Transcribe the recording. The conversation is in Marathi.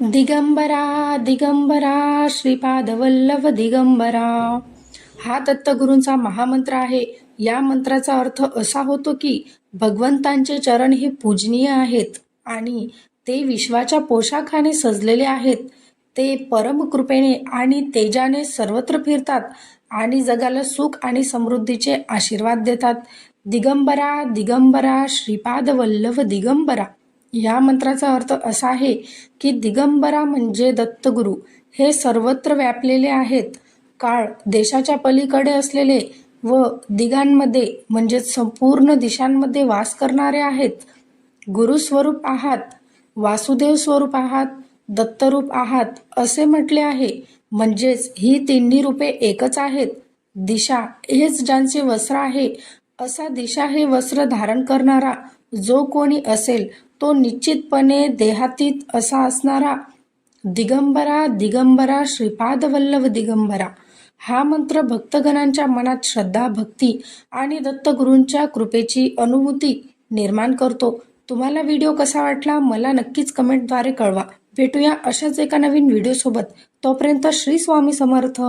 दिगंबरा दिगंबरा श्रीपादवल्लव दिगंबरा. हा दत्तगुरूंचा महामंत्र आहे. या मंत्राचा अर्थ असा होतो की भगवंतांचे चरण हे पूजनीय आहेत आणि ते विश्वाच्या पोशाखाने सजलेले आहेत. ते परमकृपेने आणि तेजाने सर्वत्र फिरतात आणि जगाला सुख आणि समृद्धीचे आशीर्वाद देतात. दिगंबरा दिगंबरा श्रीपाद वल्लभ दिगंबरा. या मंत्राचा अर्थ असा आहे की दिगंबरा म्हणजे दत्तगुरू. हे सर्वत्र व्यापलेले आहेत. काळ देशाच्या पलीकडे असलेले व दिगांमध्ये म्हणजे संपूर्ण दिशांमध्ये वास करणारे आहेत. गुरुस्वरूप आहात वासुदेव स्वरूप आहात दत्तरूप आहात असे म्हटले आहे. म्हणजेच ही तिन्ही रूपे एकच आहेत. दिशा हेच ज्यांचे वस्त्र आहे असा दिशा हे वस्त्र धारण करणारा जो कोणी असेल तो निश्चितपणे देहातीत असा असणारा दिगंबरा दिगंबरा श्रीपाद वल्लभ दिगंबरा. हा मंत्र भक्तगणांच्या मनात श्रद्धा भक्ती आणि दत्तगुरूंच्या कृपेची अनुभूती निर्माण करतो. तुम्हाला व्हिडिओ कसा वाटला मला नक्कीच कमेंटद्वारे कळवा. भेटूया अशाच एका नवीन व्हिडिओसोबत. तोपर्यंत श्री स्वामी समर्थ.